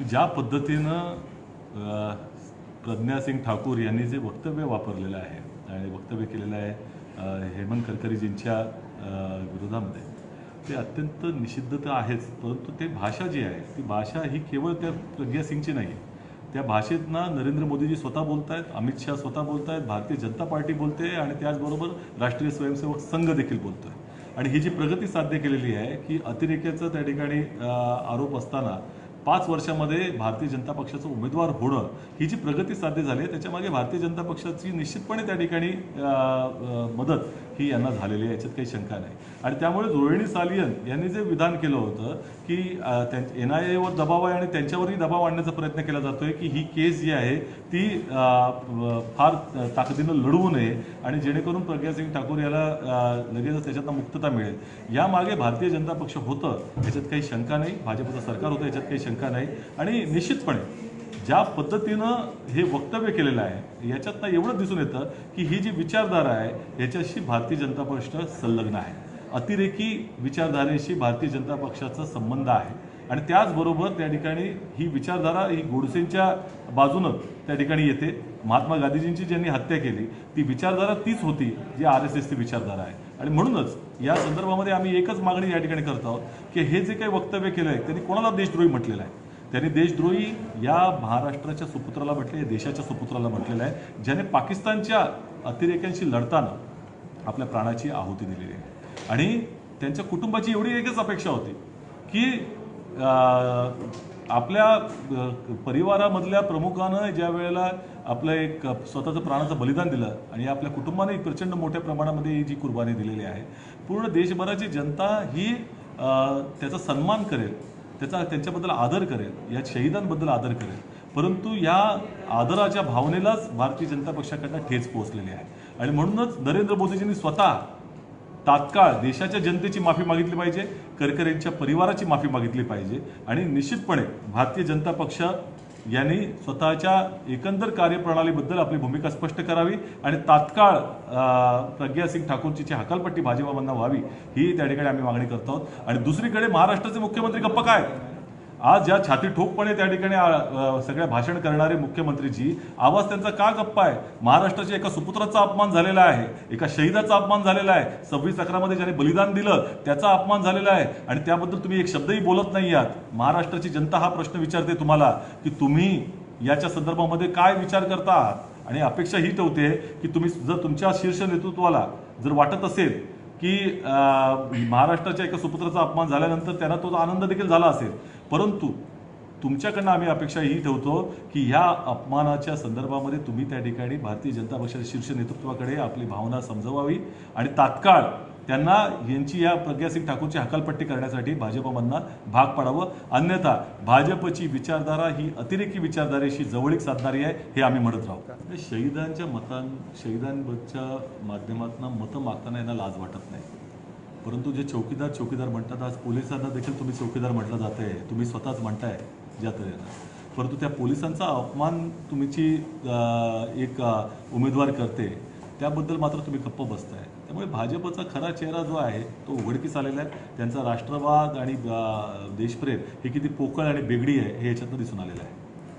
ज्या पद्धतीनं प्रज्ञा प्रज्ञासिंग ठाकूर यांनी जे वक्तव्य वापरलेलं आहे आणि वक्तव्य केलेलं आहे हेमंत करकरीजींच्या विरोधामध्ये ते अत्यंत निषिद्ध तर आहेच परंतु ते भाषा जी आहे ती भाषा ही केवळ त्या प्रज्ञासिंगची नाही. आहे त्या भाषेत ना नरेंद्र मोदीजी स्वतः बोलत आहेत अमित शहा स्वतः बोलत आहेत भारतीय जनता पार्टी बोलते आणि त्याचबरोबर राष्ट्रीय स्वयंसेवक संघ देखील बोलतो आहे आणि ही जी प्रगती साध्य केलेली आहे की अतिरेक्याचा त्या ठिकाणी आरोप असताना पाच वर्षामध्ये भारतीय जनता पक्षाचा उमेदवार होणं ही जी प्रगती साध्य झाली आहे त्याच्यामागे भारतीय जनता पक्षाची निश्चितपणे त्या ठिकाणी मदत ही यांना झालेली आहे याच्यात काही शंका नाही. आणि त्यामुळे रोहिणी सालियन यांनी जे विधान केलं होतं की एन आय एवर दबाव आहे आणि त्यांच्यावरही दबाव आणण्याचा प्रयत्न केला जातोय की ही केस जी आहे ती फार ताकदीनं लढवू नये आणि जेणेकरून प्रज्ञासिंग ठाकूर याला लगेचच त्याच्यातनं मुक्तता मिळेल. यामागे भारतीय जनता पक्ष होतं याच्यात काही शंका नाही. भाजपचं सरकार होतं याच्यात काही शंका नाही. आणि निश्चितपणे ज्या पद्धतीनं हे वक्तव्य केलेलं आहे याच्यातनं एवढं दिसून येतं की ही जी विचारधारा आहे याच्याशी भारतीय जनता पक्ष संलग्न आहे. अतिरेकी विचारधारेशी भारतीय जनता पक्षाचा संबंध आहे. आणि त्याचबरोबर त्या ठिकाणी ही विचारधारा ही गोडसेंच्या बाजूनच त्या ठिकाणी येते. महात्मा गांधीजींची ज्यांनी हत्या केली ती विचारधारा तीच होती जी आर एस एसची विचारधारा आहे. आणि म्हणूनच या संदर्भामध्ये आम्ही एकच मागणी या ठिकाणी करत आहोत की हे जे काही वक्तव्य केलं आहे त्यांनी कोणाला देशद्रोही म्हटलेलं आहे? त्यांनी देशद्रोही या महाराष्ट्राच्या सुपुत्राला म्हटले या देशाच्या सुपुत्राला म्हटलेलं आहे ज्याने पाकिस्तानच्या अतिरेक्यांशी लढताना आपल्या प्राणाची आहुती दिलेली आहे. आणि त्यांच्या कुटुंबाची एवढी एकच अपेक्षा होती की आपल्या परिवारामधल्या प्रमुखानं ज्या वेळेला आपलं एक स्वतःचं प्राणाचं बलिदान दिलं आणि आपल्या कुटुंबाने प्रचंड मोठ्या प्रमाणामध्ये ही जी कुर्बानी दिलेली आहे पूर्ण देशभराची जनता ही त्याचा सन्मान करेल त्याचा त्यांच्याबद्दल आदर करेल या शहीदांबद्दल आदर करेल. परंतु या आदराच्या भावनेलाच भारतीय जनता पक्षाकडनं ठेच पोहोचलेली आहे. आणि म्हणूनच नरेंद्र मोदीजींनी स्वतः तात्काळ देशाच्या जनतेची माफी मागितली पाहिजे करकरेंच्या परिवाराची माफी मागितली पाहिजे आणि निश्चितपणे भारतीय जनता पक्ष यांनी स्वतःच्या एकंदर कार्यप्रणालीबद्दल आपली भूमिका स्पष्ट करावी आणि तात्काळ प्रज्ञा प्रज्ञासिंग ठाकूरची जी हकालपट्टी भाजपामधनं व्हावी ही त्या ठिकाणी आम्ही मागणी करत आहोत. आणि दुसरीकडे महाराष्ट्राचे मुख्यमंत्री गप्प काय? आज ज्या छाती ठोकपणे त्या ठिकाणी सगळ्या भाषण करणारे मुख्यमंत्रीजी आवाज त्यांचा का गप्पा आहे? महाराष्ट्राच्या एका सुपुत्राचा अपमान झालेला आहे एका शहीदाचा अपमान झालेला आहे. सव्वीस अकरामध्ये ज्याने बलिदान दिलं त्याचा अपमान झालेला आहे. आणि त्याबद्दल तुम्ही एक शब्दही बोलत नाही आहात. महाराष्ट्राची जनता हा प्रश्न विचारते तुम्हाला की तुम्ही याच्या संदर्भामध्ये काय विचार करता आहात? आणि अपेक्षा ही ठेवते की तुम्ही जर तुमच्या शीर्ष नेतृत्वाला जर वाटत असेल की महाराष्ट्राच्या एका सुपुत्राचा अपमान झाल्यानंतर त्यांना तो आनंद देखील झाला असेल. परंतु तुमच्याकडनं आम्ही अपेक्षा ही ठेवतो की ह्या अपमानाच्या संदर्भामध्ये तुम्ही त्या ठिकाणी भारतीय जनता पक्षाच्या शीर्ष नेतृत्वाकडे आपली भावना समजवावी आणि तात्काळ त्यांना यांची या प्रज्ञासिंग ठाकूरची हकालपट्टी करण्यासाठी भाजपमधनं भाग पाडावं. अन्यथा भाजपची विचारधारा ही अतिरेकी विचारधारेशी जवळीक साधणारी आहे हे आम्ही म्हणत राहू. म्हणजे शहीदांच्या मतां शहीदांच्या माध्यमातून मतं मागताना यांना लाज वाटत नाही. परंतु जे चौकीदार चौकीदार म्हणतात आज पोलिसांना देखील तुम्ही चौकीदार म्हटलं जात आहे तुम्ही स्वतःच म्हणताय ज्या तऱ्हेनं. परंतु त्या पोलिसांचा अपमान तुमची एक उमेदवार करते. त्याबद्दल मात्र तुम्ही गप्प बसताय. त्यामुळे भाजपचा खरा चेहरा जो आहे तो उघडकीस आलेला आहे. त्यांचा राष्ट्रवाद आणि देशप्रेम हे किती पोकळ आणि बेगडी आहे हे याच्यातनं दिसून आलेलं आहे.